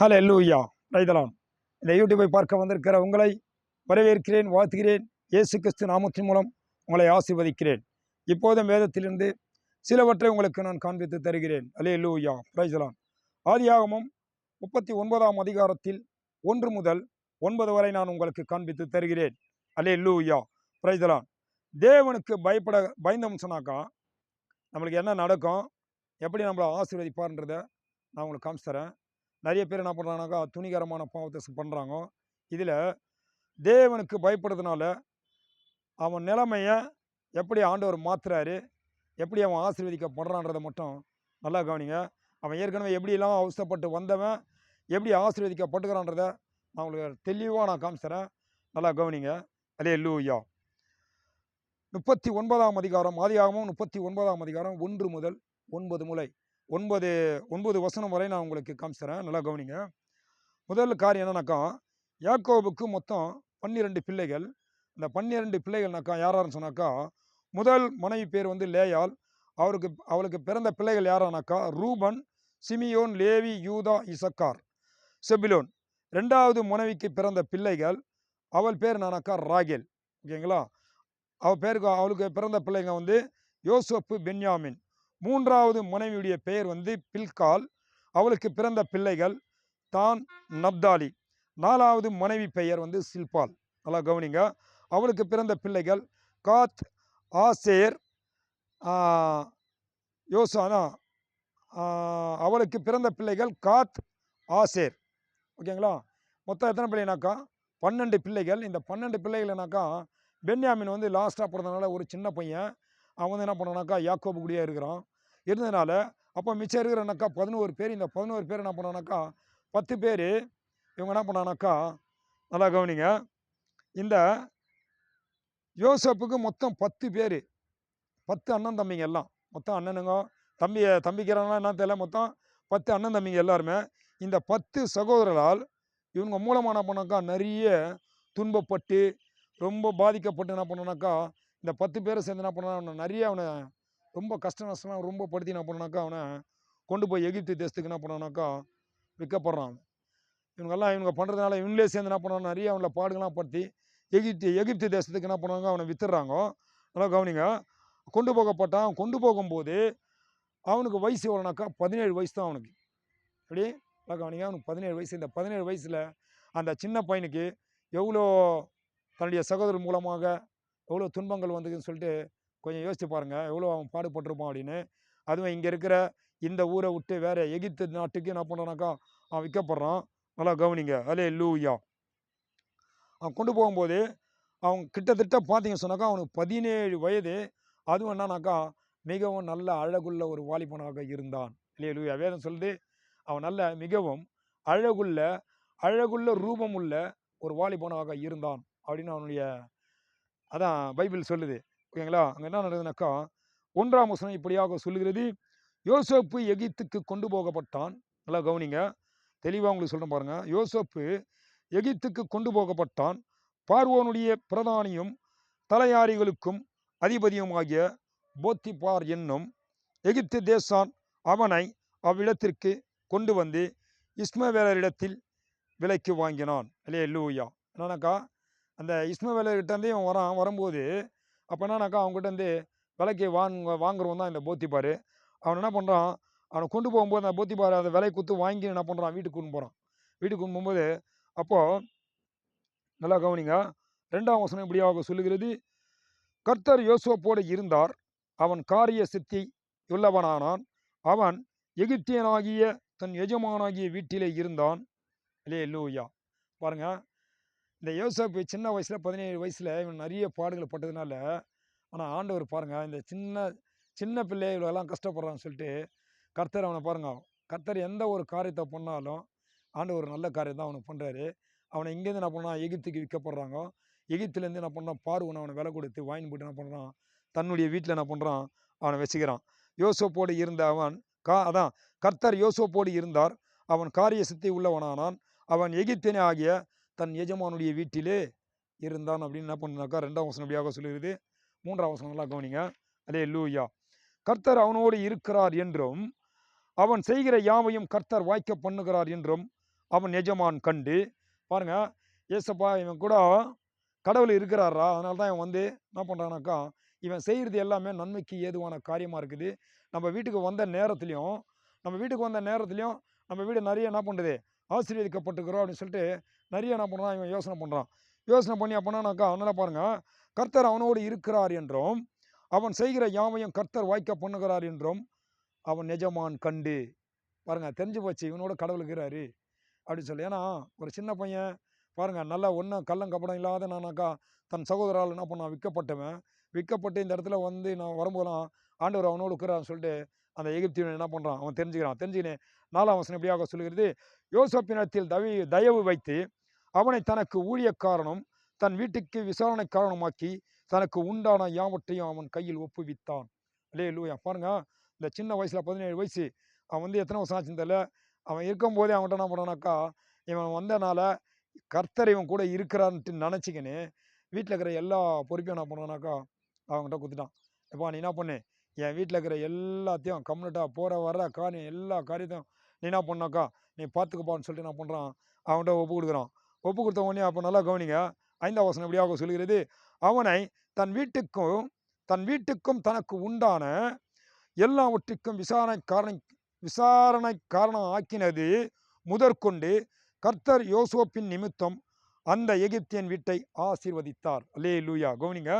Hello எல்லூயா ரைதலாம் இந்த யூடியூப்பை பார்க்க வந்திருக்கிற உங்களை வரவேற்கிறேன் வாழ்த்துகிறேன். இயேசு கிறிஸ்து நாமத்தின் மூலம் உங்களை ஆசீர்வதிக்கிறேன். இப்போதும் வேதத்திலிருந்து சிலவற்றை உங்களுக்கு நான் காண்பித்து தருகிறேன். அலே லூயா பிரைசலான் ஆதியாகமும் முப்பத்தி ஒன்பதாம் அதிகாரத்தில் ஒன்று முதல் ஒன்பது வரை நான் உங்களுக்கு காண்பித்து தருகிறேன். அலே லூயா பிரைசலான் தேவனுக்கு பயப்பட பயந்தோம்னு சொன்னாக்கா நம்மளுக்கு என்ன நடக்கும்? எப்படி நம்மளை ஆசீர்வதிப்பார்ன்றதை நான் உங்களுக்கு காமிச்சு தரேன். நிறைய பேர் என்ன பண்ணுறாங்கனாக்கா துணிகரமான பாவத்தை பண்ணுறாங்க இதில் தேவனுக்கு பயப்படுறதுனால அவன் நிலைமையை எப்படி ஆண்டவர் மாற்றுறாரு எப்படி அவன் ஆசீர்வதிக்கப்படுறான்றதை மட்டும் நல்லா கவனிங்க. அவன் ஏற்கனவே எப்படியெல்லாம் அவசப்பட்டு வந்தவன் எப்படி ஆசீர்வதிக்கப்பட்டுக்கிறான்றத நான் உங்களுக்கு தெளிவாக நான் காமிச்சிறேன் நல்லா கவனிங்க. அலே லூயா முப்பத்தி ஒன்பதாம் அதிகாரம் ஆதியாகமும் முப்பத்தி ஒன்பதாம் அதிகாரம் ஒன்று முதல் ஒன்பது முலை. ஒன்பது ஒன்பது வசனம் வரை நான் உங்களுக்கு காமிச்சிறேன். நல்லா கவனிங்க. முதல் காரியம் என்னன்னாக்கா யாக்கோபுக்கு மொத்தம் பன்னிரெண்டு பிள்ளைகள். இந்த பன்னிரெண்டு பிள்ளைகள்னாக்கா யாராருன்னு சொன்னாக்கா முதல் மனைவி பேர் வந்து லேயால் அவருக்கு அவளுக்கு பிறந்த பிள்ளைகள் யாரானாக்கா Reuben Simeon Levi Judah Issachar Zebulun. ரெண்டாவது மனைவிக்கு பிறந்த பிள்ளைகள் அவள் பேர் என்னன்னாக்கா ராகேல். ஓகேங்களா? அவள் பேருக்கு அவளுக்கு பிறந்த பிள்ளைங்க வந்து யோசப்பு பென்யாமின். மூன்றாவது மனைவியுடைய பெயர் வந்து பில்கால். அவளுக்கு பிறந்த பிள்ளைகள் தான் நப்தாலி. நாலாவது மனைவி பெயர் வந்து சில்பால். நல்லா கவனிங்க. அவளுக்கு பிறந்த பிள்ளைகள் காத் ஆசேர் யோசானா அவளுக்கு பிறந்த பிள்ளைகள் காத் ஆசேர். ஓகேங்களா? மொத்தம் எத்தனை பிள்ளைனாக்கா? பன்னெண்டு பிள்ளைகள். இந்த பன்னெண்டு பிள்ளைகள்னாக்கா பென்யாமின் வந்து லாஸ்ட்டாக பிறந்தனால ஒரு சின்ன பையன். அவன் வந்து என்ன பண்ணானாக்கா யாக்கோபு கூடியே இருக்கிறான். இருந்ததுனால அப்போ மிச்சம் இருக்கிறனாக்கா பதினோரு பேர் இந்த பதினோரு பேர் என்ன பண்ணானாக்கா பத்து பேர் இவங்க என்ன பண்ணானாக்கா நல்லா கவனிங்க. இந்த யோசப்புக்கு மொத்தம் பத்து பேர். பத்து அண்ணன் தம்பிங்க எல்லாம். மொத்தம் அண்ணனுங்க தம்பி தம்பிக்கிறாங்களா என்ன தெரியல மொத்தம் பத்து அண்ணன் தம்பிங்க எல்லாருமே. இந்த பத்து சகோதரரால் இவங்க மூலமாக என்ன பண்ணாக்கா நிறைய துன்பப்பட்டு ரொம்ப பாதிக்கப்பட்டு என்ன பண்ணனாக்கா இந்த பத்து பேரை சேர்ந்து என்ன பண்ணா நிறைய அவனை ரொம்ப கஷ்ட நஷ்டம்லாம் ரொம்ப படுத்தி என்ன பண்ணாக்கா அவனை கொண்டு போய் எகிப்து தேசத்துக்கு என்ன பண்ணானாக்கா விற்கப்படுறான். இவங்கெல்லாம் இவங்க பண்ணுறதுனால இவங்களே சேர்ந்து என்ன பண்ணான்? நிறைய அவனை பாடுகள்லாம் படுத்தி எகிப்து எகிப்து தேசத்துக்கு என்ன பண்ணுவாங்க அவனை வித்துடுறாங்க. நல்லா கவனிங்க. கொண்டு போகப்பட்டான். கொண்டு போகும்போது அவனுக்கு வயசு எவ்வளோனாக்கா? பதினேழு வயசு தான் அவனுக்கு. எப்படி? நல்லா கவனிங்க. அவனுக்கு பதினேழு வயசு. இந்த பதினேழு வயசில் அந்த சின்ன பையனுக்கு எவ்வளோ தன்னுடைய சகோதரர் மூலமாக எவ்வளோ துன்பங்கள் வந்ததுன்னு சொல்லிட்டு கொஞ்சம் யோசித்து பாருங்கள் எவ்வளோ அவன் பாடுபட்டிருப்பான் அப்படின்னு. அதுவும் இங்கே இருக்கிற இந்த ஊரை விட்டு வேறு எகிப்து நாட்டுக்கு என்ன பண்ணுறானாக்கா அவன் விற்கப்படுறான். நல்லா கவனிங்க. அலே லூயா அவன் கொண்டு போகும்போது அவன் கிட்டத்தட்ட பார்த்தீங்க சொன்னாக்கா அவனுக்கு பதினேழு வயது. அதுவும் என்னன்னாக்கா மிகவும் நல்ல அழகுள்ள ஒரு வாலிபனாக இருந்தான். இல்லையா லூயா வேதம் சொல்லுது அவன் நல்ல மிகவும் அழகுள்ள அழகுள்ள ரூபம் உள்ள ஒரு வாலிபனாக இருந்தான் அப்படின்னு அவனுடைய அதான் பைபிள் சொல்லுது. ஓகேங்களா? அங்கே என்ன நடந்ததுனாக்கா ஒன்றாம் வசனம் இப்படியாக சொல்லுகிறது. யோசப்பு எகிப்துக்கு கொண்டு போகப்பட்டான். நல்லா கவனிங்க. தெளிவாக உங்களுக்கு சொல்கிறேன் பாருங்கள் யோசப்பு எகிப்துக்கு கொண்டு போகப்பட்டான். பார்வோனுடைய பிரதானியும் தலையாரிகளுக்கும் அதிபதியுமாகிய போத்திபார் என்னும் எகிப்து தேசான் அவனை அவ்விடத்திற்கு கொண்டு வந்து இஸ்மவேலரிடத்தில் விலைக்கு வாங்கினான். இல்லையா லூயா என்னன்னாக்கா அந்த இஸ்மவேலர்கிட்டேருந்து இவன் வரான் வரும்போது அப்போ என்னன்னாக்கா அவங்ககிட்டேருந்து விலைக்கு வாங்க வாங்குறவன் தான் இந்த போத்திப்பார். அவன் என்ன பண்ணுறான் அவனை கொண்டு போகும்போது அந்த போத்திப்பார் அந்த விலை குத்து வாங்கி என்ன பண்ணுறான் வீட்டுக்கு கொண்டு போகிறான் வீட்டுக்கு கொண்டு போகும்போது அப்போது நல்லா கவனிங்க ரெண்டாம் வசனம் இப்படியாக சொல்லுகிறது கர்த்தர் யோசுவப்போடு இருந்தார் அவன் காரிய சித்தி உள்ளவனானான் அவன் எகிப்தியனாகிய தன் எஜமானாகிய வீட்டிலே இருந்தான். இல்லையே லூயா பாருங்கள் இந்த யோசப்பு சின்ன வயசில் பதினேழு வயசில் இவன் நிறைய பாடுகளை பட்டதுனால ஆனால் ஆண்டவர் பாருங்கள் இந்த சின்ன சின்ன பிள்ளை இவ்வளோலாம் கஷ்டப்படுறான்னு சொல்லிட்டு கர்த்தர் அவனை பாருங்கள் கர்த்தர் எந்த ஒரு காரியத்தை பண்ணாலும் ஆண்டவர் நல்ல காரியம் தான் அவனுக்கு பண்ணுறாரு அவனை இங்கேருந்து என்ன பண்ணான் எகிப்துக்கு விற்கப்படுறாங்க. எகிப்துலேருந்து என்ன பண்ணான் பார்வனை அவனை விலை கொடுத்து வாங்கி போட்டு என்ன பண்ணுறான் தன்னுடைய வீட்டில் என்ன பண்ணுறான் அவனை வச்சுக்கிறான். யோசோப்போடு இருந்த அவன் கா அதான் கர்த்தர் யோசோப்போடு இருந்தார். அவன் காரிய சித்தி உள்ளவனானான். அவன் எகிப்தினே ஆகிய தன் எஜமானுடைய வீட்டிலே இருந்தான் அப்படின்னு என்ன பண்ணுனாக்கா ரெண்டாம் வசனம் அப்படியாக மூன்றாம் வசனம் நல்லா கவனிங்க. அலே லூயா கர்த்தர் அவனோடு இருக்கிறார் என்றும் அவன் செய்கிற யாவையும் கர்த்தர் வாய்க்க பண்ணுகிறார் என்றும் அவன் எஜமான் கண்டு. பாருங்க ஏசப்பா இவன் கூட கடவுள் இருக்கிறாரா அதனால தான் இவன் வந்து என்ன பண்ணுறானாக்கா இவன் செய்கிறது எல்லாமே நன்மைக்கு ஏதுவான காரியமாக இருக்குது. நம்ம வீட்டுக்கு வந்த நேரத்துலையும் நம்ம வீட்டுக்கு வந்த நேரத்துலையும் நம்ம வீடு நிறைய என்ன பண்ணுறது ஆசீர்வதிக்கப்பட்டுக்கிறோம் அப்படின்னு சொல்லிட்டு நிறைய என்ன பண்ணுறான் இவன் யோசனை பண்ணுறான் யோசனை பண்ணி அப்படின்னாக்கா அதனால் பாருங்கள் கர்த்தர் அவனோடு இருக்கிறார் என்றும் அவன் செய்கிற யாவையும் கர்த்தர் வாய்க்க பண்ணுகிறார் என்றும் அவன் நிஜமான் கண்டு. பாருங்க தெரிஞ்சு போச்சு இவனோட கடவுள் இருக்கிறாரு. அப்படின்னு சொல்லி ஏன்னா ஒரு சின்ன பையன் பாருங்க நல்லா ஒன்றும் கள்ளம் கப்படம் இல்லாத நானாக்கா தன் சகோதரால் என்ன பண்ணான் விற்கப்பட்டவன். விற்கப்பட்டு இந்த இடத்துல வந்து நான் வரும்போதெல்லாம் ஆண்டவர் அவனோடு இருக்கிறான்னு சொல்லிட்டு அந்த எகிப்தியன் என்ன பண்ணுறான் அவன் தெரிஞ்சுக்கிறான். தெரிஞ்சுக்கினேன் நாலாம் வசனம் எப்படியாக சொல்லுகிறது. யோசப்பினத்தில் தவி தயவு வைத்து அவனை தனக்கு ஊழியக்காரனும் தன் வீட்டுக்கு விசாரணை காரணமாக்கி தனக்கு உண்டான யாவற்றையும் அவன் கையில் ஒப்புவித்தான். அலே லூயா பாருங்க இந்த சின்ன வயசில் பதினேழு வயசு. அவன் வந்து எத்தனை வருஷம் ஆச்சுன்னு தெரியல. அவன் இருக்கும்போதே அவன்கிட்ட என்ன பண்ணானாக்கா இவன் வந்தனால கர்த்தர் இவன் கூட இருக்கிறான்ட்டு நினச்சிக்கின்னு வீட்டில் இருக்கிற எல்லா பொறுப்பையும் என்ன பண்ணானாக்கா அவன்கிட்ட கொடுத்துட்டான். எப்பா நீ என்ன பண்ணு? என் வீட்டில் இருக்கிற எல்லாத்தையும் கம்ப்ளீட்டாக போகிற வர்ற காரியம் எல்லா காரியத்தையும் நீ என்ன பண்ணாக்கா நீ பார்த்துக்கப்பான்னு சொல்லிட்டு என்ன பண்ணுறான் அவன்கிட்ட ஒப்பு கொடுக்குறான். ஒப்பு கொடுத்த உடனே அப்போ நல்லா கவனிங்க. ஐந்தாம் வசனம் எப்படியாக சொல்கிறது அவனை தன் வீட்டுக்கும் தன் வீட்டுக்கும் தனக்கு உண்டான எல்லாவற்றுக்கும் விசாரணை காரணம் விசாரணை காரணம் ஆக்கினது முதற்கொண்டு கர்த்தர் யோசோப்பின் நிமித்தம் அந்த எகிப்தியன் வீட்டை ஆசீர்வதித்தார். அல்லே லூயா கவனிங்க.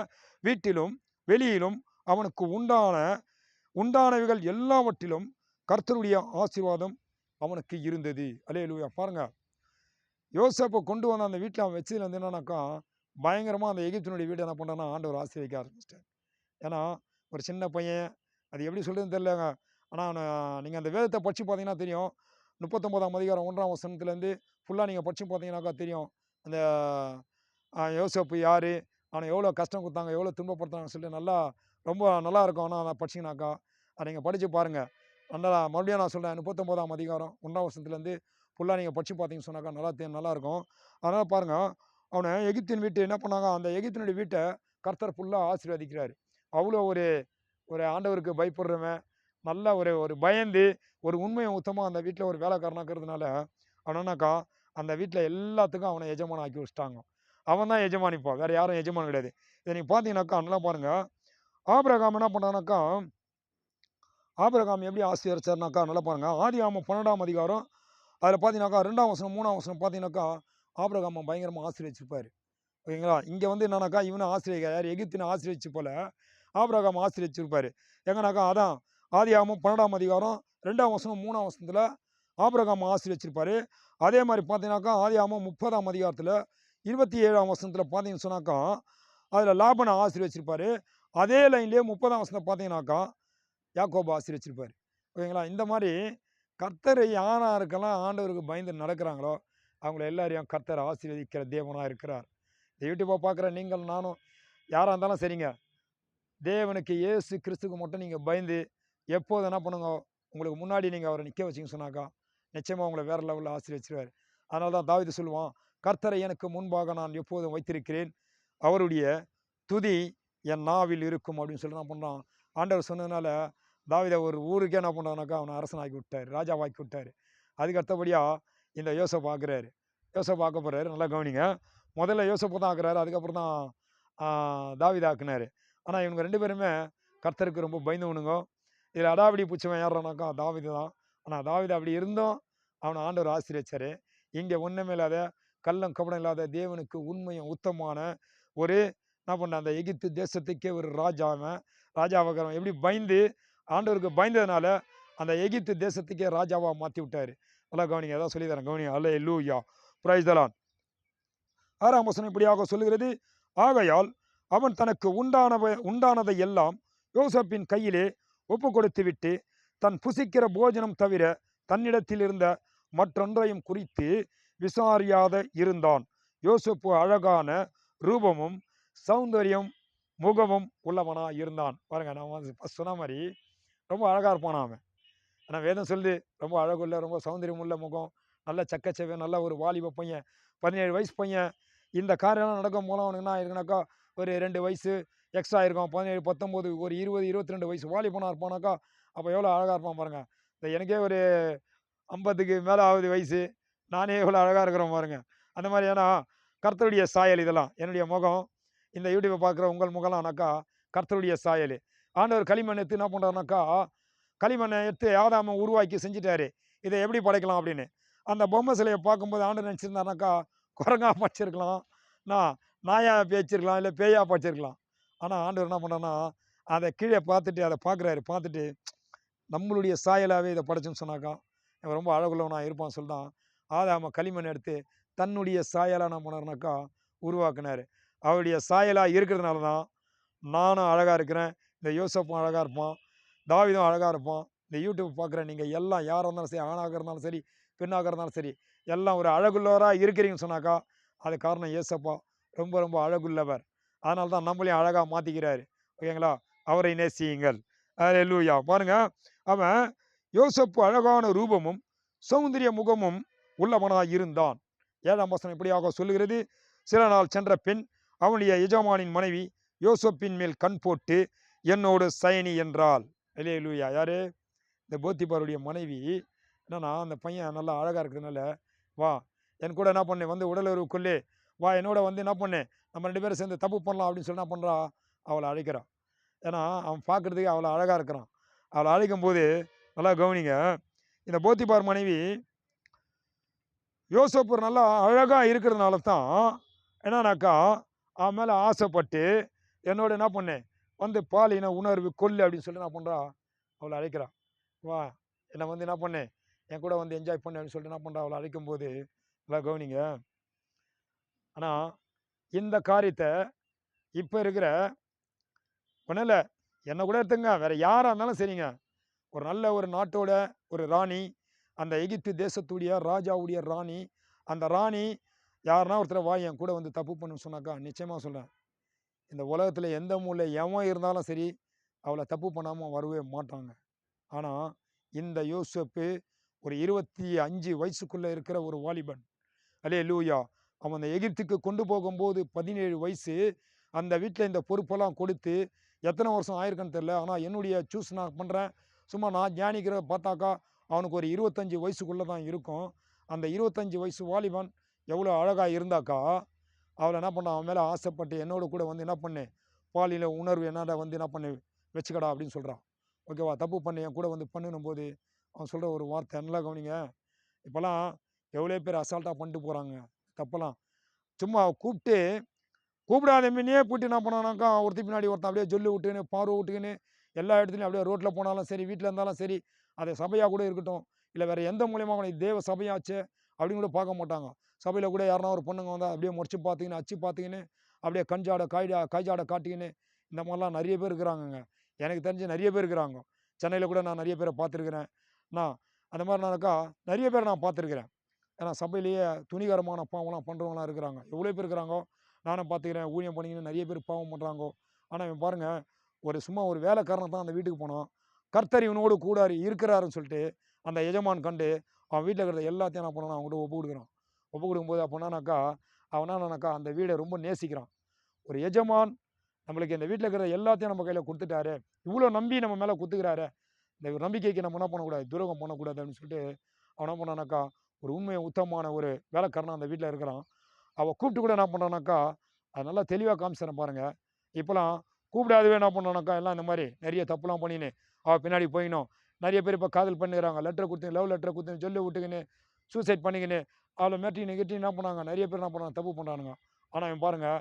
வீட்டிலும் வெளியிலும் அவனுக்கு உண்டான உண்டானவைகள் எல்லாவற்றிலும் கர்த்தருடைய ஆசீர்வாதம் அவனுக்கு இருந்தது. அலே லூயா பாருங்கள் யோசப்பை கொண்டு வந்த அந்த வீட்டில் அவன் வச்சதுல வந்து என்னன்னாக்கா பயங்கரமாக அந்த எகிப்தினுடைய வீடு என்ன பண்ணுறான்னா ஆண்டவர் ஆசீர்வதிக்க ஆரம்பிச்சிட்டேன் ஏன்னா ஒரு சின்ன பையன் அது எப்படி சொல்கிறதுன்னு தெரியலங்க. ஆனால் நீங்கள் அந்த வேதத்தை படிச்சு பார்த்தீங்கன்னா தெரியும். முப்பத்தொம்போதாம் அதிகாரம் ஒன்றாம் வசனத்துலேருந்து ஃபுல்லாக நீங்கள் படிச்சு பார்த்தீங்கன்னாக்கா தெரியும். அந்த யோசப்பு யார்? அவனை எவ்வளோ கஷ்டம் கொடுத்தாங்க எவ்வளோ துன்பப்படுத்தாங்கன்னு சொல்லிட்டு நல்லா ரொம்ப நல்லா இருக்கும் ஆனால் அதை படிச்சிங்கனாக்கா அதை நீங்கள் படித்து பாருங்கள் நல்லா மறுபடியும் நான் சொல்கிறேன் முப்பத்தொம்போதாம் அதிகாரம் ஒன்றாம் வருஷத்துலேருந்து ஃபுல்லாக நீங்கள் படித்து பார்த்தீங்கன்னு சொன்னாக்கா நல்லா தே நல்லாயிருக்கும். அதனால் பாருங்கள் அவனை எகிப்தின் வீட்டு என்ன பண்ணாங்க? அந்த எகிப்தினுடைய வீட்டை கர்த்தர் ஃபுல்லாக ஆசீர்வதிக்கிறார். அவ்வளோ ஒரு ஒரு ஆண்டவருக்கு பயப்படுறவன் நல்ல ஒரு ஒரு பயந்து ஒரு உண்மையை உத்தமாக அந்த வீட்டில் ஒரு வேலைக்காரனாக்கிறதுனால அவனாக்கா அந்த வீட்டில் எல்லாத்துக்கும் அவனை எஜமானம் ஆக்கி வச்சிட்டாங்க. அவன் தான் எஜமானிப்பான். வேறு யாரும் எஜமான் கிடையாது. இதை நீங்கள் பார்த்தீங்கன்னாக்கா நல்லா பாருங்கள் ஆபிரகாம் என்ன பண்ணானாக்கா ஆபிரகாம் எப்படி ஆசீர்வச்சார்னாக்கா நல்லா பாருங்க. ஆதி ஆமாம் பன்னெண்டாம் அதிகாரம் அதில் பார்த்தீங்கன்னாக்கா ரெண்டாம் வசனம் மூணாம் வசனம் பார்த்தீங்கன்னாக்கா ஆபிரகாமை பயங்கரமாக ஆசீர்வச்சிருப்பார் ஓகேங்களா? இங்கே வந்து என்னன்னாக்கா இவனை ஆசிரியர் யார்? எகிப்தினை ஆசிரியச்சு போல ஆபிரகாம் ஆசிரியச்சிருப்பார் எங்கனாக்கா அதான் ஆதி ஆமாம் பன்னெண்டாம் அதிகாரம் ரெண்டாம் வசனம் மூணாம் வசனத்தில் ஆபிரகாம் ஆசிரியச்சிருப்பார் அதே மாதிரி பார்த்தீங்கன்னாக்கா ஆதி ஆமாம் முப்பதாம் அதிகாரத்தில் இருபத்தி ஏழாம் வசனத்தில் பார்த்தீங்கன்னு சொன்னாக்கா அதில் லாபனை ஆசிரியச்சிருப்பார் அதே லைன்லேயே முப்பதாம் வசனம் பார்த்தீங்கன்னாக்கா யாக்கோபா ஆசிரிச்சிருப்பார் ஓகேங்களா? இந்த மாதிரி கர்த்தரை யானாருக்கெல்லாம் ஆண்டவருக்கு பயந்து நடக்கிறாங்களோ அவங்கள எல்லாரையும் கர்த்தர் ஆசீர்வதிக்கிற தேவனாக இருக்கிறார். இந்த யூடியூப்பை பார்க்குற நீங்கள் நானும் யாராக இருந்தாலும் சரிங்க. தேவனுக்கு இயேசு கிறிஸ்துக்கு மட்டும் நீங்கள் பயந்து எப்போது என்ன பண்ணுங்க? உங்களுக்கு முன்னாடி நீங்கள் அவரை நிற்க வச்சிங்க சொன்னாக்கா நிச்சயமாக உங்களை வேறு லெவலில் ஆசீர்வச்சிருவார். அதனால தான் தாவீது சொல்லுவான் கர்த்தரை எனக்கு முன்பாக நான் எப்போதும் வைத்திருக்கிறேன். அவருடைய துதி என் நாவில் இருக்கும் அப்படின்னு சொல்லி என்ன பண்ணுறான் ஆண்டவர் சொன்னதுனால தாவீதை ஒரு ஊருக்கே என்ன பண்ணுறானாக்கா அவனை அரசனாக்கி விட்டார் ராஜாவாக்கி விட்டார். அதுக்கு அடுத்தபடியாக இந்த யோசப் பார்க்குறாரு. யோசப் பார்க்க போகிறாரு நல்லா கவனிங்க. முதல்ல யோசப்பு தான் ஆக்குறாரு அதுக்கப்புறம் தான் தாவித ஆக்குனார். ஆனால் இவங்க ரெண்டு பேருமே கர்த்தருக்கு ரொம்ப பயந்தவனுங்க. இதில் அடாவடி பிடிச்சவன் யாருனாக்கா தாவிது தான். ஆனால் தாவிது அப்படி இருந்தும் அவனை ஆண்டவர் ஆசிரியச்சார் இங்கே ஒன்றுமே இல்லாத கள்ளம் கபடம் இல்லாத தேவனுக்கு உண்மையும் உத்தமான ஒரு என்ன பண்ண அந்த எகிப்து தேசத்துக்கே ஒரு ராஜாவன் ராஜாவாகிறவன் எப்படி பயந்து ஆண்டவருக்கு பயந்ததுனால அந்த எகிப்து தேசத்துக்கே ராஜாவாக மாற்றி விட்டார். நல்லா கவனிங்க. அதான் சொல்லி தரேன். கவனிங்க. அல்ல லூயா பிரைஸ் தலான் ஆறாம் வசனம் இப்படியாக சொல்லுகிறது. ஆகையால் அவன் தனக்கு உண்டானவ உண்டானதை எல்லாம் யோசப்பின் கையிலே ஒப்பு கொடுத்து விட்டு தன் புசிக்கிற போஜனம் தவிர தன்னிடத்தில் இருந்த மற்றொன்றையும் குறித்து விசாரியாத இருந்தான். யோசப்பு அழகான ரூபமும் சௌந்தரியம் முகமும் உள்ளவனாக இருந்தான். பாருங்கள் நான் வந்து ஃபஸ்ட் சொன்ன மாதிரி ரொம்ப அழகாக இருப்பானா அவன். ஆனால் வேதம் சொல்லுது ரொம்ப அழகுள்ள ரொம்ப சௌந்தரியம் உள்ள முகம் நல்ல சக்கச்சவை நல்ல ஒரு வாலிப பையன் பதினேழு வயசு பையன். இந்த காரியெல்லாம் நடக்கும் மூலம் அவனுக்கு என்ன இருக்குனாக்கா ஒரு ரெண்டு வயசு எக்ஸ்ட்ரா இருக்கும் பதினேழு பத்தொம்போது ஒரு இருபது இருபத்தி ரெண்டு வயசு வாலிபனாக இருப்பானாக்கா அப்போ எவ்வளோ அழகாக இருப்பான் பாருங்கள் இந்த எனக்கே ஒரு ஐம்பதுக்கு மேலே ஆகுது வயசு நானே இவ்வளோ அழகாக இருக்கிறோம் பாருங்கள் அந்த மாதிரி ஏன்னா கர்த்தருடைய சாயல் இதெல்லாம். என்னுடைய முகம் இந்த யூடியூப்பை பார்க்குற உங்கள் முகம்லாம்னாக்கா கர்த்தருடைய சாயல். ஆண்டவர் களிமண் எடுத்து என்ன பண்ணுறாருனாக்கா களிமண்ணை எடுத்து ஆதாம உருவாக்கி செஞ்சுட்டாரு. இதை எப்படி படைக்கலாம் அப்படின்னு. அந்த பொம்மை சிலையை பார்க்கும்போது ஆண்டு நினச்சிருந்தாருனாக்கா குரங்கா படைச்சிருக்கலாம் நான் நாயாக பேச்சிருக்கலாம் இல்லை பேயாக படைச்சிருக்கலாம். ஆனால் ஆண்டவர் என்ன பண்ணுறாருன்னா அதை கீழே பார்த்துட்டு அதை பார்க்குறாரு. பார்த்துட்டு நம்மளுடைய சாயலாகவே இதை படைச்சோன்னு சொன்னாக்கா இவன் ரொம்ப அழகுள்ளவனாக இருப்பான் சொல்லிதான் ஆதாம களிமண் எடுத்து தன்னுடைய சாயலாக என்ன பண்ணாருனாக்கா உருவாக்குனார். அவருடைய சாயலாக இருக்கிறதுனால தான் நானும் அழகாக இருக்கிறேன். இந்த யோசப்பும் அழகாக இருப்பான். தாவிதும் அழகாக இருப்பான். இந்த யூடியூப் பார்க்குற நீங்கள் எல்லாம் யாராக இருந்தாலும் சரி ஆணாக இருந்தாலும் சரி பெண்ணாக இருந்தாலும் சரி எல்லாம் ஒரு அழகுள்ளவராக இருக்கிறீங்கன்னு சொன்னாக்கா அது காரணம் ஏசப்பா ரொம்ப ரொம்ப அழகுள்ளவர். அதனால தான் நம்மளையும் அழகாக மாற்றிக்கிறாரு ஓகேங்களா? அவரை நேசியுங்கள். லூயா பாருங்க. அவன் யோசப்பு அழகான ரூபமும் சௌந்தரிய முகமும் உள்ளவனாக இருந்தான். ஏழாம் வசனம் இப்படியாக சொல்லுகிறது? சில நாள் சென்ற பின் அவனுடைய எஜமானின் மனைவி யோசப்பின் மேல் கண் போட்டு என்னோடு சயனி என்றாள். இல்லையே லூயா யாரு? இந்த போத்திபாருடைய மனைவி. என்னன்னா அந்த பையன் நல்லா அழகாக இருக்கிறதுனால வா என் கூட என்ன பண்ணேன் வந்து உடலுறவுக்குள்ளே வா என்னோட வந்து என்ன பண்ணேன் நம்ம ரெண்டு பேரும் சேர்ந்து தப்பு பண்ணலாம் அப்படின்னு சொல்லி என்ன பண்ணுறா அவளை அழைக்கிறான் ஏன்னா அவன் பார்க்குறதுக்கு அவளை அழகாக இருக்கிறான். அவளை அழைக்கும் போது நல்லா கவனிங்க. இந்த போத்திபார் மனைவி யோசப்பூர் நல்லா அழகாக இருக்கிறதுனால தான் என்னன்னாக்கா அவன் மேலே ஆசைப்பட்டு என்னோட என்ன பண்ணேன் வந்து பாலின உணர்வு கொல்லு அப்படின்னு சொல்லி என்ன பண்ணுறா அவளை அழைக்கிறான். வா என்னை வந்து என்ன பண்ணேன் என் கூட வந்து என்ஜாய் பண்ணு அப்படின்னு சொல்லிட்டு என்ன பண்ணுறா அவளை அழைக்கும் போது நல்லா கவனிங்க. ஆனால் இந்த காரியத்தை இப்போ இருக்கிற ஒன்றும் என்னை கூட எடுத்துங்க வேறு யாராக இருந்தாலும் சரிங்க. ஒரு நல்ல ஒரு நாட்டோட ஒரு ராணி அந்த எகிப்து தேசத்துடைய ராஜாவுடைய ராணி அந்த ராணி யாருன்னா ஒருத்தர் வா என் கூட வந்து தப்பு பண்ணுன்னு சொன்னாக்கா நிச்சயமாக சொல்கிறேன் இந்த உலகத்தில் எந்த மூலை எவன் இருந்தாலும் சரி அவளை தப்பு பண்ணாமல் வரவே மாட்டாங்க. ஆனால் இந்த யோசப்பு ஒரு இருபத்தி அஞ்சு வயசுக்குள்ளே இருக்கிற ஒரு வாலிபன். அலே லூயா அவன் அந்த எகிப்துக்கு கொண்டு போகும்போது பதினேழு வயசு அந்த வீட்டில் இந்த பொறுப்பெல்லாம் கொடுத்து எத்தனை வருஷம் ஆயிருக்குன்னு தெரில ஆனால் என்னுடைய சூஸ் நான் பண்ணுறேன் சும்மா நான் தியானிக்கிறத பார்த்தாக்கா அவனுக்கு ஒரு இருபத்தஞ்சி வயசுக்குள்ளே தான் இருக்கும். அந்த இருபத்தஞ்சி வயசு வாலிபன் எவ்வளோ அழகாக இருந்தாக்கா அவளை என்ன பண்ண அவன் மேலே ஆசைப்பட்டு என்னோட கூட வந்து என்ன பண்ணு? பாலியல உணர்வு என்னடா வந்து என்ன பண்ணு? வச்சுக்கடா அப்படின்னு சொல்கிறான் ஓகேவா தப்பு பண்ணு. என் கூட வந்து பண்ணுனும் போது அவன் சொல்கிற ஒரு வார்த்தை நல்லா கவனிங்க. இப்போல்லாம் எவ்வளோ பேர் அசால்ட்டாக பண்ணிட்டு போகிறாங்க தப்பெல்லாம். சும்மா கூப்பிட்டு கூப்பிடாத மீனே போட்டு என்ன பண்ணானாக்கா ஒருத்தி பின்னாடி ஒருத்தன் அப்படியே சொல்லி விட்டுக்கின்னு பார்வை விட்டுக்கின்னு எல்லா இடத்துலையும் அப்படியே ரோட்டில் போனாலும் சரி வீட்டில் இருந்தாலும் சரி அதை சபையாக கூட இருக்கட்டும். இல்லை வேறு எந்த மூலியமாக அவனுக்கு தேவ சபையாச்சு அப்படின்னு கூட பார்க்க மாட்டாங்க. சபையில் கூட யாருனா ஒரு பொண்ணுங்க வந்தால் அப்படியே முறைச்சி பார்த்துக்கின்னு அச்சு பார்த்துக்கின்னு அப்படியே கஞ்சாடை காய்டா காய்ஜாடை காட்டிக்கின்னு இந்த மாதிரிலாம் நிறைய பேர் இருக்கிறாங்கங்க. எனக்கு தெரிஞ்சு நிறைய பேர் இருக்கிறாங்க. சென்னையில் கூட நான் நிறைய பேரை பார்த்துருக்குறேன். நான் அந்த மாதிரி நான்க்கா நிறைய பேர் நான் பார்த்துருக்குறேன். ஏன்னா சபையிலேயே துணிகரமான பாவம்லாம் பண்ணுறவங்களாம் இருக்கிறாங்க. எவ்வளோ பேர் இருக்கிறாங்கோ? நானும் பார்த்துக்கிறேன். ஊழியம் பண்ணிக்கின்னு நிறைய பேர் பாவம் பண்ணுறாங்கோ ஆனால் இவன் பாருங்கள் ஒரு சும்மா ஒரு வேலைக்காரனை தான் அந்த வீட்டுக்கு போனோம் கர்த்தர் இவனோடு கூடாரு இருக்கிறாருன்னு சொல்லிட்டு அந்த எஜமான் கண்டு அவன் வீட்டில் இருக்கிற எல்லாத்தையும் நான் பண்ணணும் அவங்ககிட்ட ஒப்பு கொடுக்குறான் ஒப்பு கொடுக்கும்போது அப்போனாக்கா அவனானாக்கா அந்த வீடை ரொம்ப நேசிக்கிறான். ஒரு எஜமான் நம்மளுக்கு இந்த வீட்டில் இருக்கிற எல்லாத்தையும் நம்ம கையில் கொடுத்துட்டாரு. இவ்வளோ நம்பி நம்ம மேலே குத்துக்கிறாரு. இந்த நம்பிக்கைக்கு நம்ம என்ன பண்ணக்கூடாது? துரோகம் பண்ணக்கூடாது அப்படின்னு சொல்லிட்டு அவன் என்ன பண்ணானாக்கா ஒரு உண்மையை உத்தமான ஒரு வேலைக்காரனா அந்த வீட்டில் இருக்கிறான். அவள் கூப்பிட்டு கூட என்ன பண்ணானாக்கா அது நல்லா தெளிவாக காமிச்சிடறேன் பாருங்கள் இப்போலாம் கூப்பிடாதவே என்ன பண்ணானாக்கா எல்லாம் இந்த மாதிரி நிறைய தப்புலாம் பண்ணின்னு அவள் பின்னாடி போயினோம் நிறைய பேர் இப்போ காதல் பண்ணுறாங்க லெட்டர் கொடுத்து லவ் லெட்டர் கொடுத்து சொல்லி விட்டுக்கின்னு சூசைட் பண்ணிக்கின்னு அவளை மேட்டி நெகட்டி என்ன பண்ணாங்க? நிறைய பேர் என்ன பண்ணாங்க? தப்பு பண்ணுறானுங்க ஆனால் அவன் பாருங்கள்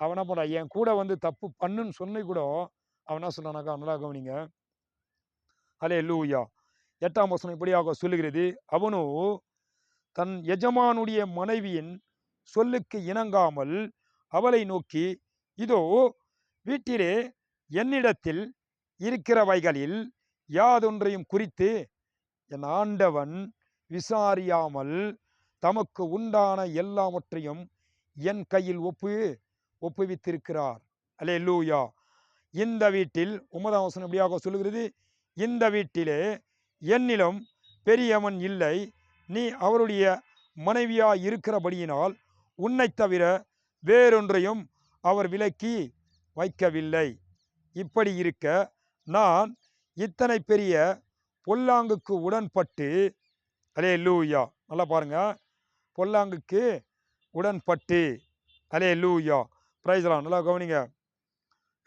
அவன் என்ன பண்ணுறான் என் கூட வந்து தப்பு பண்ணுன்னு சொன்னி கூட அவன் என்ன சொல்கிறானாக்கா நல்லா கவனிங்க. அலே லூயா எட்டாம் வசனம் இப்படியாக சொல்லுகிறது. அவனோ தன் எஜமானுடைய மனைவியின் சொல்லுக்கு இணங்காமல் அவளை நோக்கி இதோ வீட்டிலே என்னிடத்தில் இருக்கிறவைகளில் யாதொன்றையும் குறித்து என் ஆண்டவன் விசாரியாமல் தமக்கு உண்டான எல்லாவற்றையும் என் கையில் ஒப்பு ஒப்புவித்திருக்கிறார். அலே லூயா இந்த வீட்டில் ஒன்பதாம் எப்படியாக சொல்லுகிறது? இந்த வீட்டிலே என்னிலும் பெரியவன் இல்லை. நீ அவருடைய மனைவியா இருக்கிறபடியினால் உன்னைத் தவிர வேறொன்றையும் அவர் விலக்கி வைக்கவில்லை. இப்படி இருக்க நான் இத்தனை பெரிய பொல்லாங்குக்கு உடன்பட்டு அலே லூயா நல்லா பாருங்க. பொல்லாங்குக்கு உடன்பட்டு அலே லூயா பிரைஸ்லாம் நல்லா கவனிங்க.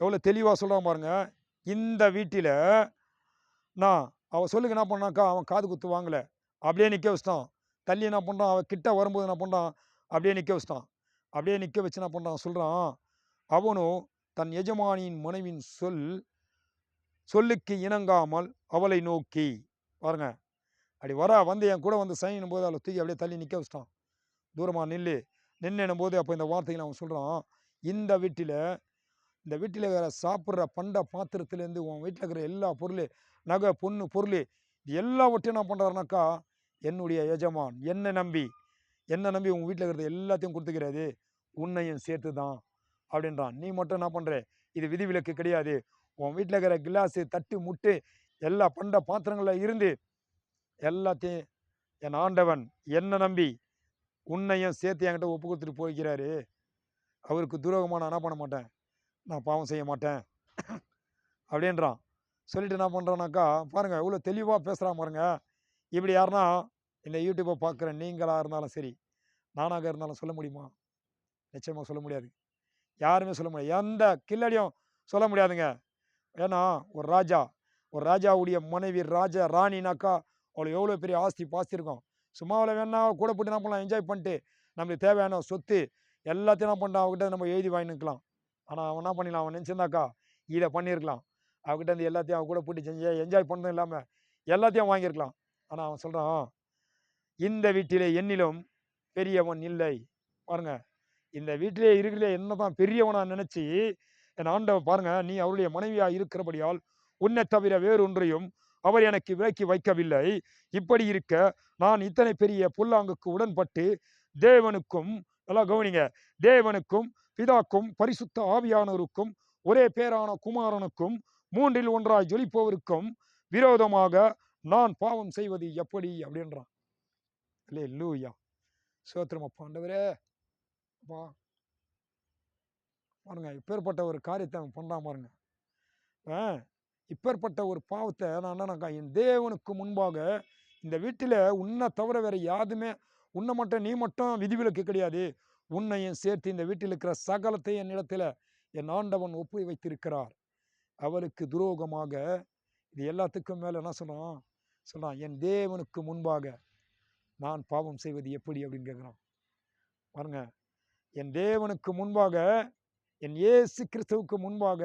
எவ்வளோ தெளிவாக சொல்கிறான் பாருங்க. இந்த வீட்டில் நான் அவன் சொல்லுங்க என்ன பண்ணாக்கா அவன் காது குத்து வாங்கலை. அப்படியே நிற்க வச்சிட்டான். தள்ளி என்ன பண்ணுறான் அவன் கிட்ட வரும்போது என்ன பண்ணுறான் அப்படியே நிற்க வச்சிட்டான். அப்படியே நிற்க வச்சு என்ன பண்ணுறான் சொல்கிறான் அவனும் தன் எஜமானியின் மனைவின் சொல் சொல்லுக்கு இணங்காமல் அவளை நோக்கி. பாருங்க. அப்படி வர வந்து என் கூட வந்து சைனும் போது அவளை தூக்கி அப்படியே தள்ளி நிற்க வச்சிட்டான். தூரமாக நில்லு. நின்னும் போது அப்போ இந்த வார்த்தைகளை அவன் சொல்கிறான் இந்த வீட்டில் இந்த வீட்டில் வேற சாப்பிட்ற பண்ட பாத்திரத்துலேருந்து உன் வீட்டில் இருக்கிற எல்லா பொருள் நகை பொண்ணு பொருள் இது எல்லாவற்றையும் என்ன பண்ணுறாருனாக்கா என்னுடைய எஜமான் என்னை நம்பி என்னை நம்பி உன் வீட்டில் இருக்கிறது எல்லாத்தையும் கொடுத்துக்கிறாரு உன்னையும் சேர்த்து தான் அப்படின்றான். நீ மட்டும் என்ன பண்ணுற இது விதிவிலக்கு கிடையாது. உன் வீட்டில் இருக்கிற கிளாஸு தட்டு முட்டு எல்லா பண்ட பாத்திரங்களில் இருந்து எல்லாத்தையும் என் ஆண்டவன் என்னை நம்பி உன்னையும் சேர்த்து என்கிட்ட ஒப்பு கொடுத்துட்டு போய்க்கிறாரு. அவருக்கு துரோகமாக நான் என்ன பண்ண மாட்டேன்? நான் பாவம் செய்ய மாட்டேன். அப்படின்றான். சொல்லிட்டு என்ன பண்ணுறானாக்கா பாருங்கள் இவ்வளோ தெளிவாக பேசுகிறான் பாருங்க. இப்படி யாருன்னா இந்த யூடியூப்பை பார்க்குற நீங்களாக இருந்தாலும் சரி நானாக இருந்தாலும் சொல்ல முடியுமா? நிச்சயமாக சொல்ல முடியாது. யாருமே சொல்ல முடியாது. எந்த கில்லடியும் சொல்ல முடியாதுங்க. ஏன்னா ஒரு ராஜா ஒரு ராஜாவுடைய மனைவி ராஜா ராணினாக்கா அவளுக்கு எவ்வளோ பெரிய ஆஸ்தி பாஸ்தி இருக்கும் சும்மாவில் வேணா கூட போட்டு என்ன பண்ணலாம் என்ஜாய் பண்ணிட்டு நம்மளுக்கு தேவையான சொத்து எல்லாத்தையும் என்ன பண்ணிட்டான் அவகிட்ட நம்ம எழுதி வாங்கிக்கலாம் ஆனால் அவன் என்ன பண்ணிடலாம் அவன் நினச்சிருந்தாக்கா இதை பண்ணியிருக்கலாம் அவகிட்ட இருந்து எல்லாத்தையும் அவன் கூட போட்டு செஞ்சு என்ஜாய் பண்ணதும் இல்லாமல் எல்லாத்தையும் வாங்கியிருக்கலாம் ஆனால் அவன் சொல்கிறான் இந்த வீட்டிலே என்னிலும் பெரியவன் இல்லை. பாருங்க இந்த வீட்டிலே இருக்கிற என்னதான் பெரியவனாக நினச்சி என் ஆண்டவன் பாருங்க நீ அவருடைய மனைவியா இருக்கிறபடியால் உன்னை தவிர வேறொன்றையும் அவர் எனக்கு விலக்கி வைக்கவில்லை. இப்படி இருக்க நான் இத்தனை பெரிய புல்லாங்குக்கு உடன்பட்டு தேவனுக்கும் நல்லா கவனிங்க தேவனுக்கும் பிதாக்கும் பரிசுத்த ஆவியானவருக்கும் ஒரே பேரான குமாரனுக்கும் மூன்றில் ஒன்றாய் ஜொலிப்பவருக்கும் விரோதமாக நான் பாவம் செய்வது எப்படி? அப்படின்றான். இல்லையா லூயா சோத்திரம் அப்பா. பாருங்க இப்பேற்பட்ட ஒரு காரியத்தை அவன் பண்ணுறான் பாருங்க. ஆ இப்பேற்பட்ட ஒரு பாவத்தை நான் என்னன்னாக்கா என் தேவனுக்கு முன்பாக இந்த வீட்டில் உன்னை தவிர வேறு யாருமே உன்னை மட்டும் நீ மட்டும் விதிவிலக்கு கிடையாது. உன்னையும் சேர்த்து இந்த வீட்டில் இருக்கிற சகலத்தை என்னிடத்தில் என் ஆண்டவன் ஒப்பு வைத்திருக்கிறார். அவருக்கு துரோகமாக இது எல்லாத்துக்கும் மேலே என்ன சொல்கிறான் சொல்கிறான் என் தேவனுக்கு முன்பாக நான் பாவம் செய்வது எப்படி அப்படின்னு கேட்குறான். பாருங்கள் என் தேவனுக்கு முன்பாக என் இயேசு கிறிஸ்துவுக்கு முன்பாக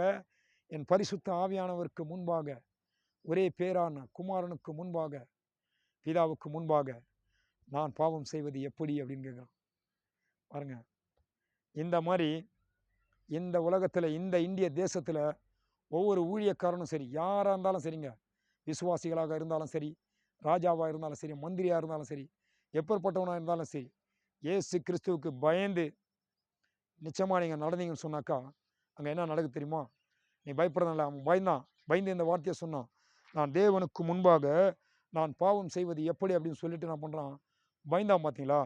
என் பரிசுத்த ஆவியானவருக்கு முன்பாக ஒரே பேரான குமாரனுக்கு முன்பாக பிதாவுக்கு முன்பாக நான் பாவம் செய்வது எப்படி அப்படின்னு கேட்குறான். பாருங்க. இந்த மாதிரி இந்த உலகத்தில் இந்த இந்திய தேசத்தில் ஒவ்வொரு ஊழியக்காரனும் சரி யாராக இருந்தாலும் சரிங்க. விசுவாசிகளாக இருந்தாலும் சரி ராஜாவாக இருந்தாலும் சரி மந்திரியாக இருந்தாலும் சரி எப்பேற்பட்டவனாக இருந்தாலும் சரி ஏசு கிறிஸ்துவுக்கு பயந்து நிச்சயமாக நீங்கள் நடந்தீங்கன்னு சொன்னாக்கா அங்கே என்ன நடக்குது தெரியுமா? நீ பயப்படுறதில்ல அவன் பயந்தான். பயந்து இந்த வார்த்தையை சொன்னான். நான் தேவனுக்கு முன்பாக நான் பாவம் செய்வது எப்படி அப்படின்னு சொல்லிட்டு நான் பண்ணுறான் பயந்தான் பார்த்தீங்களா?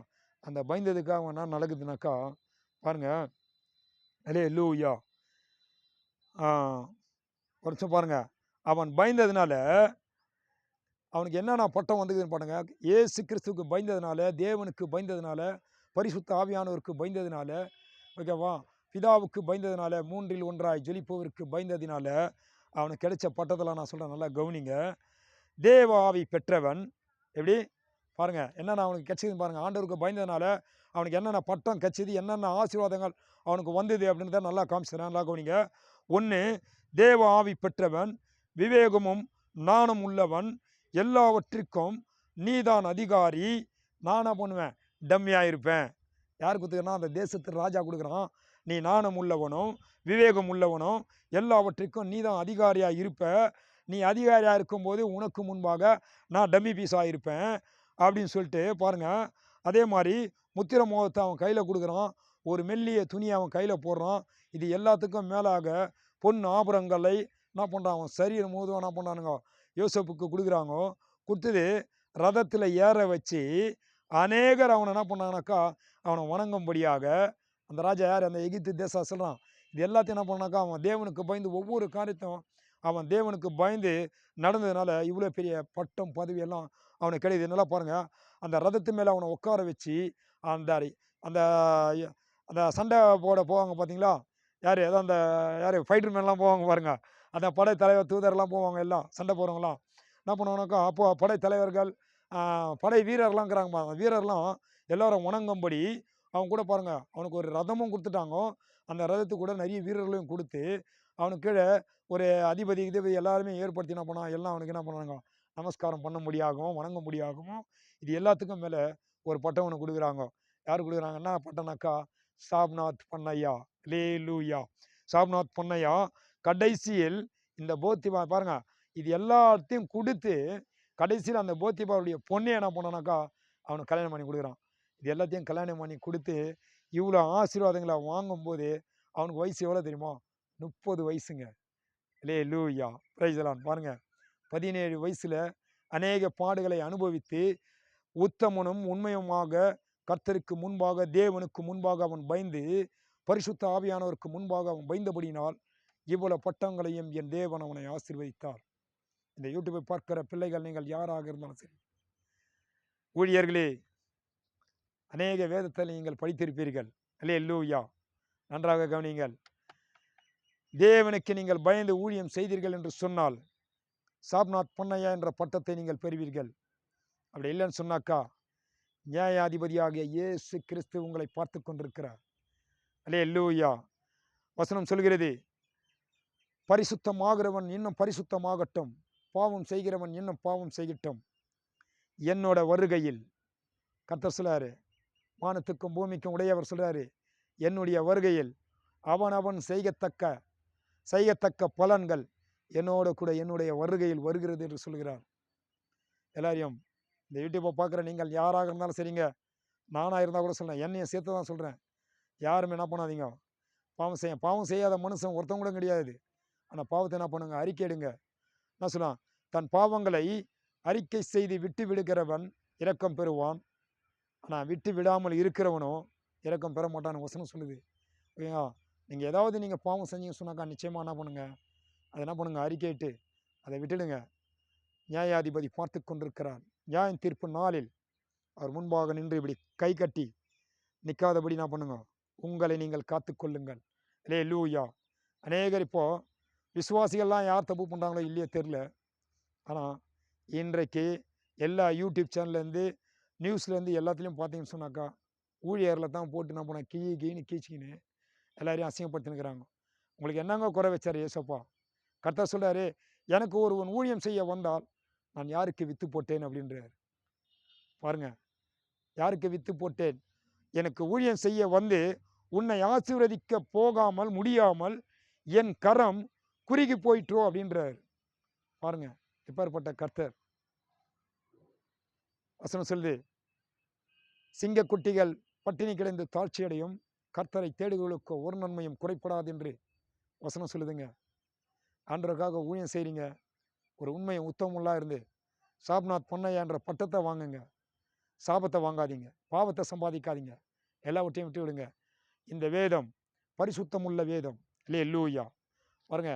அந்த பயந்ததுக்காக அவன் என்ன நடக்குதுனாக்கா பாருங்கள் அலே லூயா ஒரு நிமிஷம் பாருங்க. அவன் பயந்ததுனால அவனுக்கு என்னென்ன பட்டம் வந்துக்குதுன்னு பாருங்க. ஏசு கிறிஸ்துவுக்கு பயந்ததுனால தேவனுக்கு பயந்ததுனால பரிசுத்த ஆவியானவருக்கு பயந்ததுனால ஓகேவா? பிதாவுக்கு பயந்ததுனால மூன்றில் ஒன்றாய் ஜொலிப்பவருக்கு பயந்ததினால அவனுக்கு கிடைச்ச பட்டத்தில் நான் சொல்கிறேன் நல்லா கவனிங்க. தேவ ஆவி பெற்றவன் எப்படி? பாருங்கள் என்னென்ன அவனுக்கு கிடைச்சதுன்னு பாருங்கள் ஆண்டவருக்கு பயந்ததுனால அவனுக்கு என்னென்ன பட்டம் கிடச்சிது என்னென்ன ஆசீர்வாதங்கள் அவனுக்கு வந்தது அப்படின்றத நல்லா காமிச்சிடுறேன் நல்லா கவனிங்க. ஒன்று தேவ ஆவி பெற்றவன் விவேகமும் நாணம் உள்ளவன் எல்லாவற்றிற்கும் நீதான் அதிகாரி. நான் என்ன பண்ணுவேன்? டம்மியாக இருப்பேன் யார் கொடுத்துக்கிறனா அந்த தேசத்து ராஜா கொடுக்குறான். நீ நாணம் உள்ளவனும் விவேகம் உள்ளவனும் எல்லாவற்றிற்கும் நீ தான் அதிகாரியாக இருப்ப. நீ அதிகாரியாக இருக்கும்போது உனக்கு முன்பாக நான் டம்மி பீஸாக இருப்பேன் அப்படின்னு சொல்லிட்டு பாருங்கள் அதே மாதிரி முத்திர மோகத்தை அவன் கையில் கொடுக்குறான். ஒரு மெல்லிய துணியை அவன் கையில் போடுறான். இது எல்லாத்துக்கும் மேலாக பொன் ஆபரங்களை என்ன பண்ணுறான் அவன் சரீரம் போது என்ன பண்ணுறானுங்க யோசப்புக்கு கொடுக்குறாங்க கொடுத்தது ரதத்தில் ஏற வச்சு அநேகர் அவனை என்ன பண்ணாங்கனாக்கா அவனை வணங்கும்படியாக அந்த ராஜா யார்? அந்த எகிப்து தேசா சொல்கிறான் இது எல்லாத்தையும் என்ன பண்ணாக்கா அவன் தேவனுக்கு பயந்து ஒவ்வொரு காரியத்தையும் அவன் தேவனுக்கு பயந்து நடந்ததுனால இவ்வளோ பெரிய பட்டம் பதவி எல்லாம் அவனுக்கு கிடையாது நல்லா பாருங்கள் அந்த ரதத்து மேலே அவனை உட்கார வச்சு அந்த அந்த அந்த சண்டை போட போவாங்க பார்த்தீங்களா யார்? ஏதோ அந்த யார்? ஃபைட்டர் மேன்லாம் போவாங்க பாருங்கள் அந்த படை தலைவர் தூதர்லாம் போவாங்க எல்லாம் சண்டை போகிறவங்களாம் என்ன பண்ணுவானாக்கா அப்போ படை தலைவர்கள் படை வீரர்லாம்ங்கிறாங்க வீரர்லாம் எல்லாரும் வணங்கும்படி அவன் கூட பாருங்க அவனுக்கு ஒரு ரதமும் கொடுத்துட்டாங்க. அந்த ரதத்துக்கு கூட நிறைய வீரர்களையும் கொடுத்து அவனுக்கு கீழே ஒரு அதிபதி கிதிபதி எல்லாருமே ஏற்படுத்தி என்ன பண்ணான் எல்லாம் அவனுக்கு என்ன பண்ணாங்க? நமஸ்காரம் பண்ண முடியாகவும் வணங்க முடியாகவும் இது எல்லாத்துக்கும் மேலே ஒரு பட்டம் ஒன்று கொடுக்குறாங்க. யார் கொடுக்குறாங்கன்னா பட்டம்னாக்கா சாப்நாத் பண்ணையா. லே லூயா சாப்நாத் பண்ணையா. கடைசியில் இந்த போத்திபா பாருங்க இது எல்லாத்தையும் கொடுத்து கடைசியில் அந்த போத்திபாவுடைய பொண்ணை என்ன பண்ணானாக்கா அவனுக்கு கல்யாணம் பண்ணி கொடுக்குறான். இது எல்லாத்தையும் கல்யாணம் பண்ணி கொடுத்து இவ்வளோ ஆசீர்வாதங்களை வாங்கும்போது அவனுக்கு வயசு எவ்வளோ தெரியுமா? முப்பது வயசுங்க. லே லூயா பிரைசலான் பாருங்க. பதினேழு வயசில் அநேக பாடுகளை அனுபவித்து உத்தமனும் உண்மையுமாக கர்த்தருக்கு முன்பாக தேவனுக்கு முன்பாக அவன் பயந்து பரிசுத்த ஆவியானவருக்கு முன்பாக அவன் பயந்தபடினால் இவ்வளவு பட்டங்களையும் என் தேவன் அவனை ஆசிர்வதித்தார். இந்த யூடியூப்பை பார்க்கிற பிள்ளைகள் நீங்கள் யாராக இருந்தாலும் சரி. ஊழியர்களே அநேக வேதத்தை நீங்கள் படித்திருப்பீர்கள். அல்லே லூயா நன்றாக கவனியுங்கள். தேவனுக்கு நீங்கள் பயந்து ஊழியம் செய்தீர்கள் என்று சொன்னால் சாப்நாத் பொன்னையா என்ற பட்டத்தை நீங்கள் பெறுவீர்கள். அப்படி இல்லைன்னு சொன்னாக்கா நியாயாதிபதியாகிய இயேசு கிறிஸ்து உங்களை பார்த்து கொண்டிருக்கிறார். அல்லே லூயா வசனம் சொல்கிறது பரிசுத்தமாகிறவன் இன்னும் பரிசுத்தமாகட்டும். பாவம் செய்கிறவன் இன்னும் பாவம் செய்யட்டும். என்னோட வருகையில் கர்த்தர் சொல்லாரு வானத்துக்கும் பூமிக்கும் உடையவர் சொல்கிறார் என்னுடைய வருகையில் அவன் அவன் செய்யத்தக்க செய்யத்தக்க பலன்கள் என்னோட கூட என்னுடைய வருகையில் வருகிறது என்று சொல்கிறார். எல்லாரையும் இந்த யூடியூப்பை பார்க்குற நீங்கள் யாராக இருந்தாலும் சரிங்க. நானாக இருந்தால் கூட சொல்கிறேன் என்னையும் சேர்த்து தான் சொல்கிறேன் யாருமே என்ன பண்ணாதீங்க. பாவம் செய்ய பாவம் செய்யாத மனுஷன் ஒருத்தவங்க கூட கிடையாது. ஆனால் பாவத்தை என்ன பண்ணுங்க? அறிக்கையிடுங்க என்ன சொல்லலாம் தன் பாவங்களை அறிக்கை செய்து விட்டு விடுகிறவன் இரக்கம் பெறுவான். ஆனால் விட்டு விடாமல் இருக்கிறவனோ இறக்கம் பெற மாட்டான்னு வசனம் சொல்லுது. ஓகேங்களா நீங்கள் ஏதாவது நீங்கள் பாவம் செஞ்சீங்க சொன்னாக்கா நிச்சயமாக என்ன பண்ணுங்கள் அதை என்ன பண்ணுங்கள் அறிக்கையிட்டு அதை விட்டுடுங்க. நியாயாதிபதி பார்த்து கொண்டிருக்கிறார். நியாயம் தீர்ப்பு நாளில் அவர் முன்பாக நின்று இப்படி கை கட்டி நிற்காதபடி என்ன பண்ணுங்க? உங்களை நீங்கள் காத்து கொள்ளுங்கள். லே லூயா அநேகர் இப்போது விசுவாசிகள்லாம் யார் தப்பு பண்ணுறாங்களோ இல்லையோ தெரில ஆனால் இன்றைக்கு எல்லா யூடியூப் சேனல்லேருந்து நியூஸ்லேருந்து எல்லாத்துலேயும் பார்த்தீங்கன்னு சொன்னாக்கா ஊழியரில் தான் போட்டு என்ன பண்ண கீ கீன்னு கீச்சிக்கின்னு எல்லாரையும் அசிங்கப்படுத்தினுக்கிறாங்க உங்களுக்கு என்னங்க குறை வச்சார் ஏசப்பா? கர்த்தர் சொல்கிறாரு எனக்கு ஒருவன் ஊழியம் செய்ய வந்தால் நான் யாருக்கு விற்று போட்டேன்? அப்படின்றார். பாருங்க யாருக்கு விற்று போட்டேன்? எனக்கு ஊழியம் செய்ய வந்து உன்னை ஆசீர்வதிக்க போகாமல் முடியாமல் என் கரம் குறுகி போயிற்றோ? அப்படின்றார். பாருங்க எப்பேற்பட்ட கர்த்தர். வசனம் சொல்லுது சிங்கக்குட்டிகள் பட்டினி கிடந்து தாழ்ச்சியடையும். கர்த்தரை தேடுகளுக்கு ஒரு நன்மையும் குறைப்படாது என்று வசனம் சொல்லுதுங்க. ஆண்டவருக்காக ஊழியம் செய்கிறீங்க ஒரு உண்மையை உத்தமுள்ளாக இருந்து சாப்நாத் பொன்னையா என்ற பட்டத்தை வாங்குங்க. சாபத்தை வாங்காதீங்க. பாவத்தை சம்பாதிக்காதீங்க. எல்லாவற்றையும் விட்டு விடுங்க. இந்த வேதம் பரிசுத்தமுள்ள வேதம். இல்லையே லூயா பாருங்க.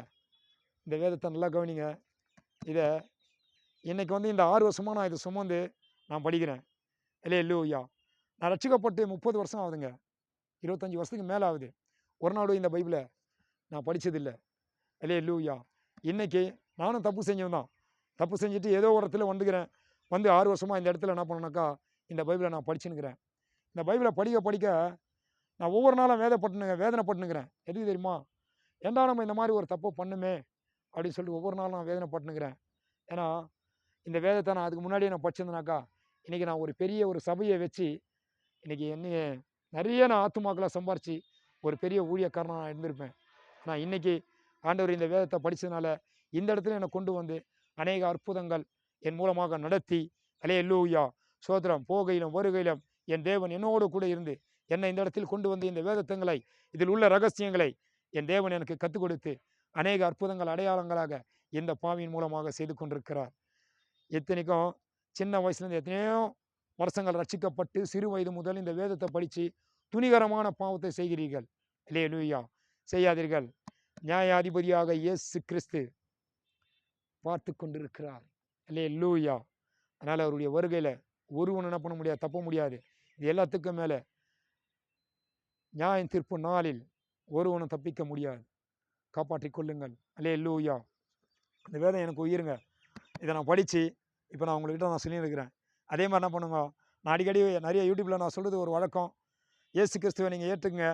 இந்த வேதத்தை நல்லா கவனிங்க. இதை இன்றைக்கி வந்து இந்த ஆறு வருஷமாக நான் இதை சுமந்து நான் படிக்கிறேன். இல்லையே லூயா நான் ரட்சிக்கப்பட்டு முப்பது வருஷம் ஆகுதுங்க. இருபத்தஞ்சி வருஷத்துக்கு மேலே ஆகுது. ஒரு நாடு இந்த பைபிளை நான் படித்ததில்லை அல்லே லூயா இன்றைக்கி நானும் தப்பு செஞ்சவன் தான் தப்பு செஞ்சுட்டு ஏதோ ஒரு இடத்துல வந்துக்கிறேன். வந்து ஆறு வருஷமாக இந்த இடத்துல என்ன பண்ணேனாக்கா இந்த பைபிளை நான் படிச்சுன்னுக்கிறேன். இந்த பைபிளை படிக்க படிக்க நான் ஒவ்வொரு நாளும் வேதப்பட்டுனுங்க வேதனைப்பட்டுனுக்கிறேன். எதுக்கு தெரியுமா? ஏண்டா நம்ம இந்த மாதிரி ஒரு தப்பு பண்ணுமே? அப்படின்னு சொல்லிட்டு ஒவ்வொரு நாளும் நான் வேதனைப்பட்டுனுக்கிறேன். ஏன்னா இந்த வேதத்தை நான் அதுக்கு முன்னாடியே நான் படிச்சிருந்தேனாக்கா இன்றைக்கி நான் ஒரு பெரிய ஒரு சபையை வச்சு இன்றைக்கி என்ன நிறைய நான் ஆத்துமாக்களை சம்பாரித்து ஒரு பெரிய ஊழியக்காரனாக நான் இருந்திருப்பேன். ஆனால் இன்றைக்கி ஆண்டவர் இந்த வேதத்தை படித்ததுனால இந்த இடத்துல என்னை கொண்டு வந்து அநேக அற்புதங்கள் என் மூலமாக நடத்தி அலே லூயா சோதரம் போகையிலும் வருகையிலும் என் தேவன் என்னோடு கூட இருந்து என்னை இந்த இடத்தில் கொண்டு வந்து இந்த வேதத்தங்களை இதில் உள்ள ரகசியங்களை என் தேவன் எனக்கு கற்றுக் கொடுத்து அநேக அற்புதங்கள் அடையாளங்களாக இந்த பாவியின் மூலமாக செய்து கொண்டிருக்கிறார். எத்தனைக்கும் சின்ன வயசுலேருந்து எத்தனையோ வருஷங்கள் ரட்சிக்கப்பட்டு சிறு வயது முதல் இந்த வேதத்தை படித்து துணிகரமான பாவத்தை செய்கிறீர்கள். இல்லையே லூயா செய்யாதீர்கள். நியாயாதிபதியாக இயேசு கிறிஸ்து பார்த்து கொண்டிருக்கிறார். இல்லையே லூயா அதனால் அவருடைய வருகையில் ஒருவன் என்ன பண்ண முடியாது தப்ப முடியாது. இது எல்லாத்துக்கும் மேலே நியாயம் தீர்ப்பு நாளில் ஒருவனும் தப்பிக்க முடியாது. காப்பாற்றிக் கொள்ளுங்கள். அல்லே லூயா இந்த வேதம் எனக்கு உயிருங்க. இதை நான் படித்து இப்போ நான் உங்கள்கிட்ட நான் சொல்லியிருக்கிறேன். அதே மாதிரி என்ன பண்ணுங்க. நான் அடிக்கடி நிறைய யூடியூப்பில் நான் சொல்கிறது ஒரு வழக்கம். ஏசு கிறிஸ்துவை நீங்கள் ஏற்றுக்குங்க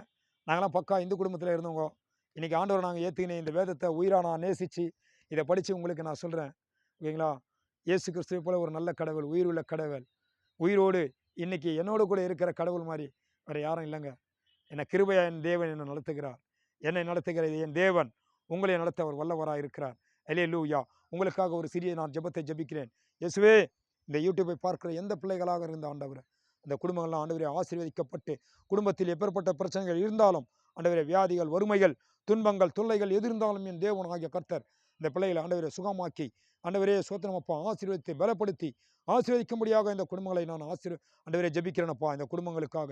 நாங்களாம் பக்கா இந்து குடும்பத்தில் இருந்தவங்க. இன்றைக்கி ஆண்டவர் நாங்கள் ஏற்றுக்கினே இந்த வேதத்தை உயிராக நான் நேசித்து இதை படித்து உங்களுக்கு நான் சொல்கிறேன் ஓகேங்களா? ஏசு கிறிஸ்துவை போல ஒரு நல்ல கடவுள் உயிர் உள்ள கடவுள். உயிரோடு இன்றைக்கி என்னோட கூட இருக்கிற கடவுள் மாதிரி வேறு யாரும் இல்லைங்க. என்னை கிருபையா என் தேவன் என்னை நடத்துகிறார். என்னை நடத்துகிற என் தேவன். உங்களை நடத்த அவர் வல்லவராக இருக்கிறார் அலே லூயா உங்களுக்காக ஒரு சிறிய நான் ஜெபத்தை ஜெபிக்கிறேன். இயேசுவே இந்த யூடியூப்பை பார்க்கிற எந்த பிள்ளைகளாக இருந்த ஆண்டவர்? அந்த குடும்பங்கள்லாம் ஆண்டவரை ஆசீர்வதிக்கப்பட்டு குடும்பத்தில் எப்பேற்பட்ட பிரச்சனைகள் இருந்தாலும் ஆண்டவரே வியாதிகள் வறுமைகள் துன்பங்கள் தொல்லைகள் எது இருந்தாலும் என் தேவன் ஆகிய கர்த்தர் இந்த பிள்ளைகளை ஆண்டவரை சுகமாக்கி ஆண்டவரே சோத்திரமப்பா ஆசீர்வதித்து பலப்படுத்தி ஆசீர்வதிக்கும்படியாக இந்த குடும்பங்களை நான் ஆசீர் ஆண்டவரே ஜெபிக்கிறேனப்பா இந்த குடும்பங்களுக்காக.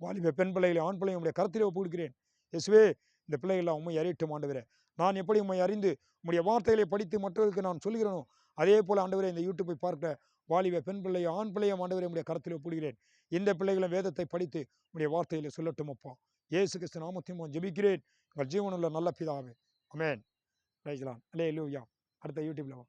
வாலிப பெண் பிள்ளைகளை ஆண் பிள்ளைகளை உடைய கருத்திலே ஒப்புக்கொடுக்கிறேன் இயேசுவே இந்த பிள்ளைகளை உண்மை அறியட்டும் ஆண்டவரே. நான் எப்படி உண்மை அறிந்து உங்களுடைய வார்த்தைகளை படித்து மற்றவர்களுக்கு நான் சொல்கிறேனோ அதே போல் ஆண்டவரே இந்த யூடியூப்பை பார்க்க வாலிப பெண் பிள்ளையை ஆண் பிள்ளையும் ஆண்டவரை உடைய கருத்தில் ஒப்புடுகிறேன் இந்த பிள்ளைகளும் வேதத்தை படித்து உடைய வார்த்தையில் சொல்லட்டும் அப்பா. இயேசு கிறிஸ்து நாமத்தையும் நான் ஜெபிக்கிறேன். உங்கள் ஜீவனுள்ள நல்ல பிதாவே. அமேன் ரைஜலான் அலே லூயா அடுத்த யூடியூப்ல வா.